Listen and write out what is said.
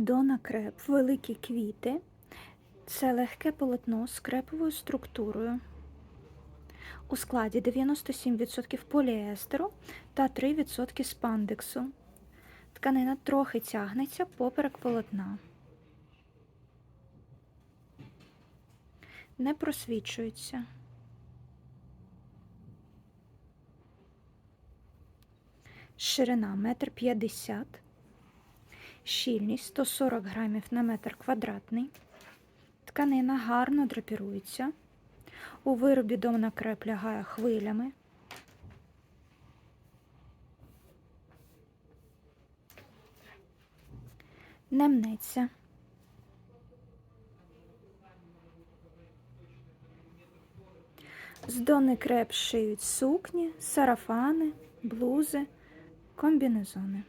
Дона креп, великі квіти. Це легке полотно з креповою структурою. У складі 97% поліестеру та 3% спандексу. Тканина трохи тягнеться поперек полотна. Не просвічується. Ширина 1,50 м. Щільність 140 грамів на метр квадратний. Тканина гарно драпірується. У виробі домна креп лягає хвилями. Не мнеться. З дони креп шиють сукні, сарафани, блузи, комбінезони.